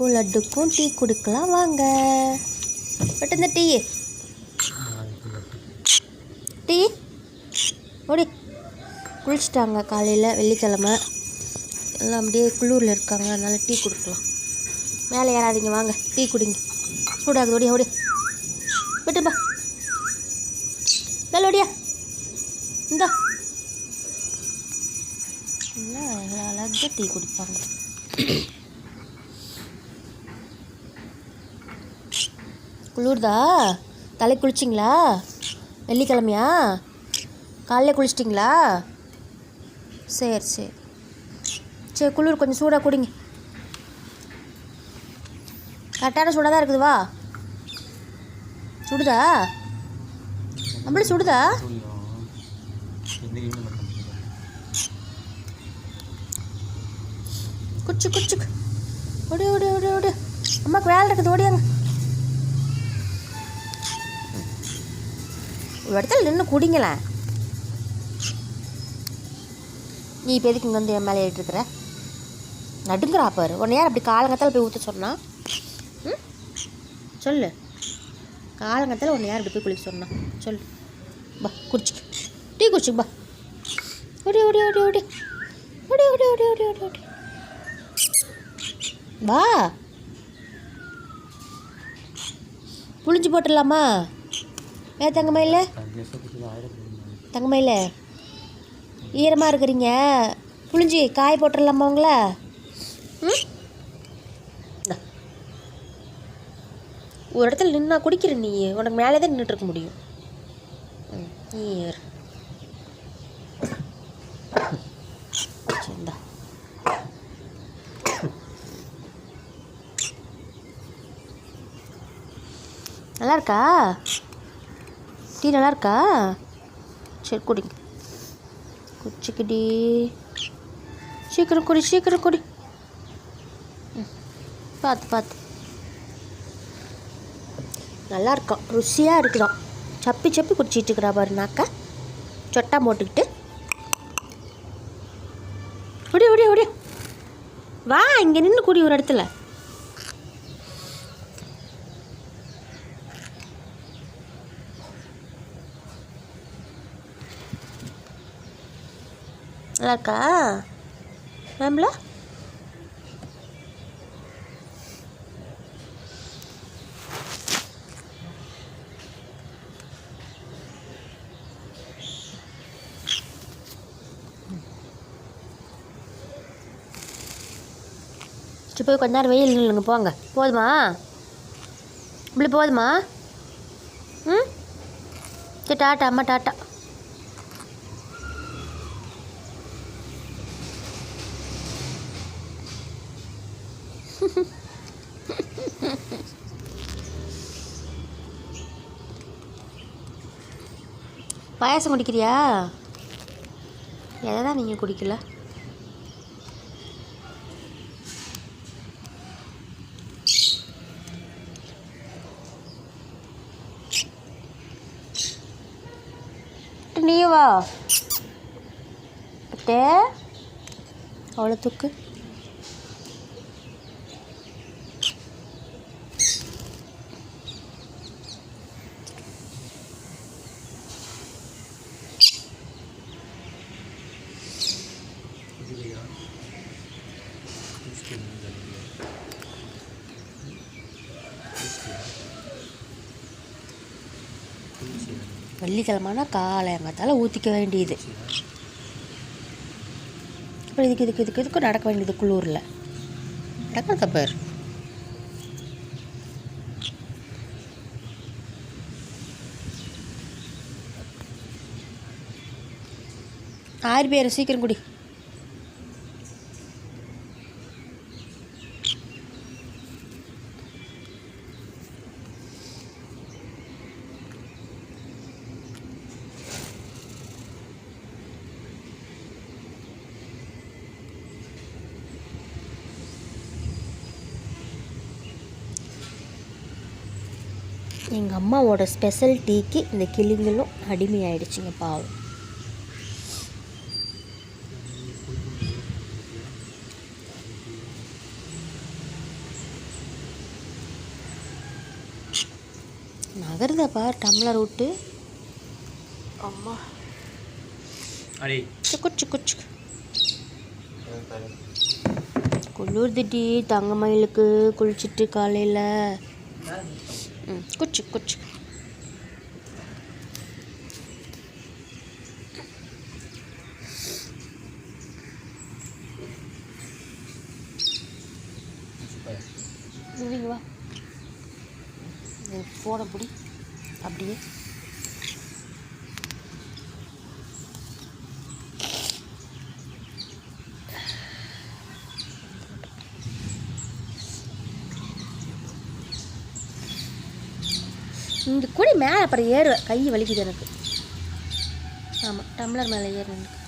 பாப்பாவுக்கும் லட்டுக்கும் tea கொடுக்கலாம் வாங்க. But இந்த டீ. டீ? ஓடி. குளிச்சிட்டாங்க காலையில் வெள்ளிக்கிழமை. எல்லாம் அப்படியே குளூரில் இருக்காங்க அதனால் டீ கொடுக்கலாம். மேலே ஏறாதீங்க வாங்க. டீ குடிங்க. சூடாகுது ஓடியா ஓடி. விட்டுப்பா மேலே ஓடியா. இந்தா. நல்லா அழகாக டீ குடிப்பாங்க. குளிர்தா? தலை குளிச்சிங்களா? வெள்ளிக்கிழமையா? காலையில் குளிச்சிட்டிங்களா? சரி சரி. சரி குளிர் கொஞ்சம் சூடாக குடிங்க. கரெக்டான சூடாக தான் இருக்குது வா. சுடுதா? நம்மளும் சுடுதா? குச்சு குச்சு. ஓடி ஓடி ஓடி ஓடி அம்மாக்கு வேலை இருக்குது ஓடியாங்க. இடத்துல நின்று குடிங்களேன். நீ இப்போ எதுக்கு இங்கே வந்து என் மேலே ஏறிட்டுருக்குற நடுங்குறா பாரு. உன்னை யார் அப்படி காலங்கத்தால் போய் ஊற்ற சொன்னா? ம்? சொல்லு. காலங்கத்தால் உன்னை யார் இப்படி போய் குளிக்க சொன்னா? சொல்லு. பா குடிச்சு டீ குடிச்சு பா. ஓடி ஓடி ஓடி ஓடி. ஓடி ஓடி ஓடி ஓடி ஓடி ஓடி. வா. புளிஞ்சு போட்டுடலாமா? ஏ தங்கமயில தங்கமயில ஈரமாக இருக்கிறீங்க. புளிஞ்சி காய் போட்டுடலாமா உங்களை? ம்? ஒரு இடத்துல நின்னா குடிக்கிற நீ. உனக்கு மேலே தான் நின்றுட்டு முடியும். ம், நீ ஏறு நல்லா இருக்கா? டீ நல்லா இருக்கா சரி குடிங்க குச்சிக்கிடி. சீக்கிரம் குடி சீக்கிரம் குடி. பார்த்து பார்த்து நல்லா இருக்கும் ருசியாக இருக்கிறான் சப்பி சப்பி குடிச்சிட்டு இருக்கிறா பாருனாக்கா சொட்டா போட்டுக்கிட்டு. ஓடி விடிய ஓடி வா இங்கே நின்று குடி ஒரு இடத்துல. நல்லா இருக்கா மேம்ல? சரி போய் கொஞ்ச நேரம் வெயில் நில்லுங்க போங்க. போதுமா? இப்படி போதுமா? ம்? சரி டாட்டா அம்மா டாட்டா. பாயாசம் குடிக்கிறியா? எதை தான் நீங்கள் குடிக்கல? நீ வா. அவ்வளோ தூக்கு. வெள்ளிக்கிழமைனா காலையங்காத்தால ஊற்றிக்க வேண்டியது. அப்புறம் இதுக்கு இதுக்கு இதுக்கு இதுக்கு நடக்க வேண்டியது குளூரில். நடக்கிறத பேர் ஆறு பேர் சீக்கிரம் குடி. எங்கள் அம்மாவோட ஸ்பெஷல் டீக்கு இந்த கிளிங்களும் அடிமையாயிடுச்சுங்க பாவம். நகருதப்பா டம்ளர் விட்டு. அம்மா. சிக்கு சிக்கு தங்க மயிலுக்கு குளிச்சுட்டு காலையில். குச்சு குச்சு. வா. ஃபோனை பிடி. அப்படியே. இங்கே கூடி மேலே அப்புறம் ஏறுவேன். கை வலிக்குது எனக்கு. ஆமாம் டம்ளர் மேலே ஏறு எனக்கு